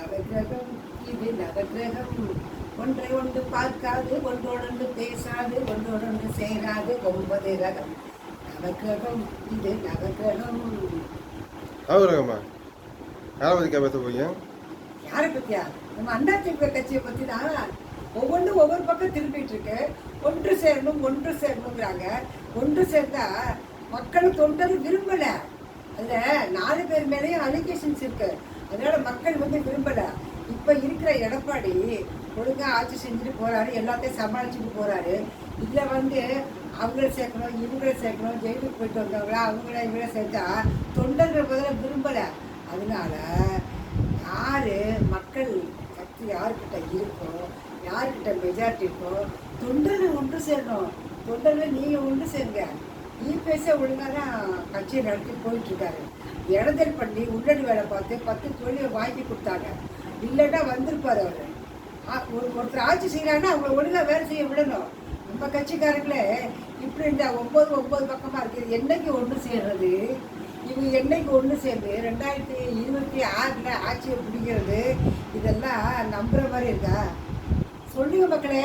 நவகிரகம் இது நவகிரகம். ஒன்றை ஒன்று பார்க்காது ஒன்றோடொன்று பேசாது ஒன்றோடொன்று சேராது ஒன்பது ரகம். நவகிரகம் இது நவகிரகம். நவகிரகமா? யாரை பற்றி பேச போறீங்க? யாரை பத்தியா? நம்ம அண்ணா திமுக கட்சியை பத்தி தான் ஒவ்வொன்றும் ஒவ்வொரு பக்கம் திரும்பிட்டு இருக்கு. ஒன்று சேரணும் ஒன்று சேரணுங்கிறாங்க ஒன்று சேர்ந்தா மக்கள் தொண்டர் விரும்பல. அதுல நாலு பேர் மேலேயும் அலிகேஷன்ஸ் இருக்கு. அதனால மக்கள் வந்து விரும்பல. இப்ப இருக்கிற எடப்பாடி ஒழுங்கா ஆட்சி செஞ்சுட்டு போறாரு எல்லாத்தையும் சமாளிச்சுட்டு போறாரு. இதுல வந்து அவங்கள சேர்க்கணும் இவங்கள சேர்க்கணும் ஜெயிலுக்கு போயிட்டு வந்தவங்களா அவங்கள இவங்கள சேர்த்தா தொண்டர்கள் முதல்ல விரும்பல. அதனால யாரு மக்கள் சக்தி யார்கிட்ட இருக்கோ யார்கிட்ட மெஜாரிட்டி இருக்கோ தொண்டர்கள் ஒன்று சேரணும். தொண்டர்கள் நீங்க ஒன்று சேருங்க. நீ ஒழுங்காக தான் கட்சியை நடத்தி போயிட்டுருக்காரு. இடதல் பண்ணி உள்ளடி வேலை பார்த்து பத்து தொழிலை வாங்கி கொடுத்தாங்க. இல்லைன்னா வந்திருப்பார் அவர். ஆ- ஒரு ஒருத்தர் ஆட்சி செய்கிறாங்கன்னா அவங்கள ஒழுங்காக வேலை செய்ய விடணும். நம்ம கட்சிக்காரங்களே இப்படி இந்த ஒம்பது ஒம்பது பக்கமாக இருக்குது என்னைக்கு ஒன்று சேர்றது? இவங்க என்னைக்கு ஒன்று சேர்ந்து ரெண்டாயிரத்தி இருபத்தி ஆறில் ஆட்சியை பிடிக்கிறது? இதெல்லாம் நம்புகிற மாதிரி இருக்கா? சொல்லுங்க மக்களே.